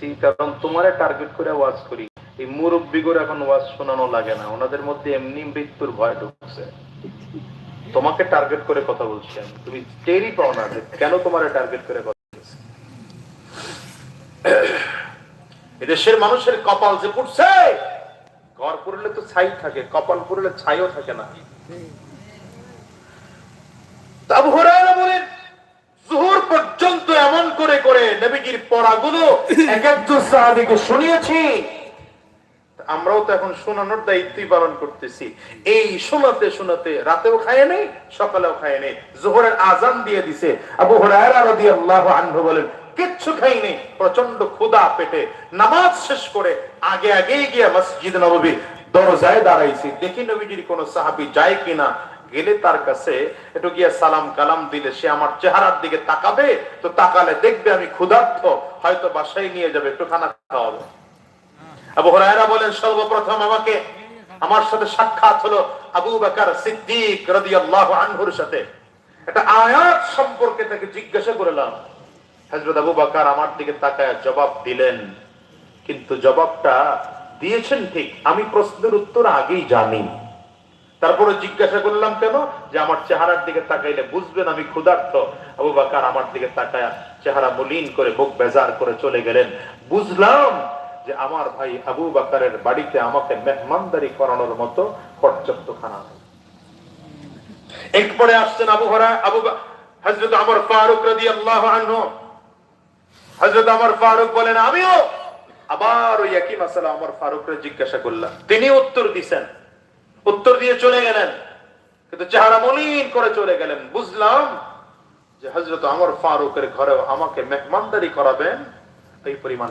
দিছি কারণ তোমারে টার্গেট করে ওয়াজ করি। এই মুরব্বী করে এখন ওয়াজ শোনানো লাগে না, ওনাদের মধ্যে এমনি মৃত্যুর ভয় ঢুকছে। তোমাকে টার্গেট করে কথা বলছি আমি। তুমি টেরই পাও না কেন তোমারে টার্গেট করে কথা বলছি। এদেশের মানুষের কপাল যে পুড়ছে, ঘর পুরলে তো ছাই থাকে, কপাল পুরলে ছাইও থাকে না। আবু হুরায়রা বলেন, জোহর পর্যন্ত এমন করে নবীজির পড়াগুলো এক একজন সাহাবীকে শুনিয়েছি। আমরাও তো এখন শোনানোর দায়িত্বই পালন করতেছি। এই শোনাতে শোনাতে রাতেও খায় নেই, সকালেও খায় নেই। জোহরের আজান দিয়ে দিছে। আবু রাদিয়াল্লাহু আনহু বলেন, কিচ্ছু খাইনি প্রচণ্ড ক্ষুদা পেটে। নামাজ শেষ করে আগে আগেই গিয়ে মসজিদ নববী দরজায় দাঁড়াইছি। দেখি নবীজির কোন সাহাবি যায় কিনা? গেলে তার কাছে একটু গিয়ে সালাম কালাম দিলে সে আমার চেহারার দিকে তাকাবে, তো তাকালে দেখবে আমি ক্ষুধার্থ হয়তো বাসায় নিয়ে যাবে একটু খানা খাওয়াবে বলেন, সর্বপ্রথম আমাকে আমার সাথে সাক্ষাৎ হলো আবু বকর সিদ্দিক আনহুর সাথে। একটা আয়াত সম্পর্কে তাকে জিজ্ঞাসা করলাম। আবু বকর আমার দিকে তাকায় জবাব দিলেন, কিন্তু জবাবটা দিয়েছেন ঠিক, আমি প্রশ্নের উত্তর আগেই জানি। তারপরে জিজ্ঞাসা করলাম, কেন? যে আমার চেহারার দিকে তাকাইলে বুঝবেন আমি ক্ষুধার্ত। আবু বাকার আমার দিকে তাকায় চেহারা মলিন করে মুখ বেজার করে চলে গেলেন। বুঝলাম যে আমার ভাই আবু বাকারের বাড়িতে আমাকে মেহমানদারি করানোর মতো পর্যাপ্ত খানা নেই। এরপরে আসছেন আবু হরা, আবু হজরত আমার ফারুক রাদি আল্লাহ হজরত আমার ফারুক বলেন, আমিও! আবার ওই একই মাসালা আমার ফারুকরে জিজ্ঞাসা করলাম। তিনি উত্তর দিছেন উত্তর দিয়ে চলে গেলেন। কিন্তু চেহারা মলিন করে চলে গেলেন। বুঝলাম যে হজরত আমার ফারুকের ঘরে আমাকে মেহমানদারি করাবেন এই পরিমাণ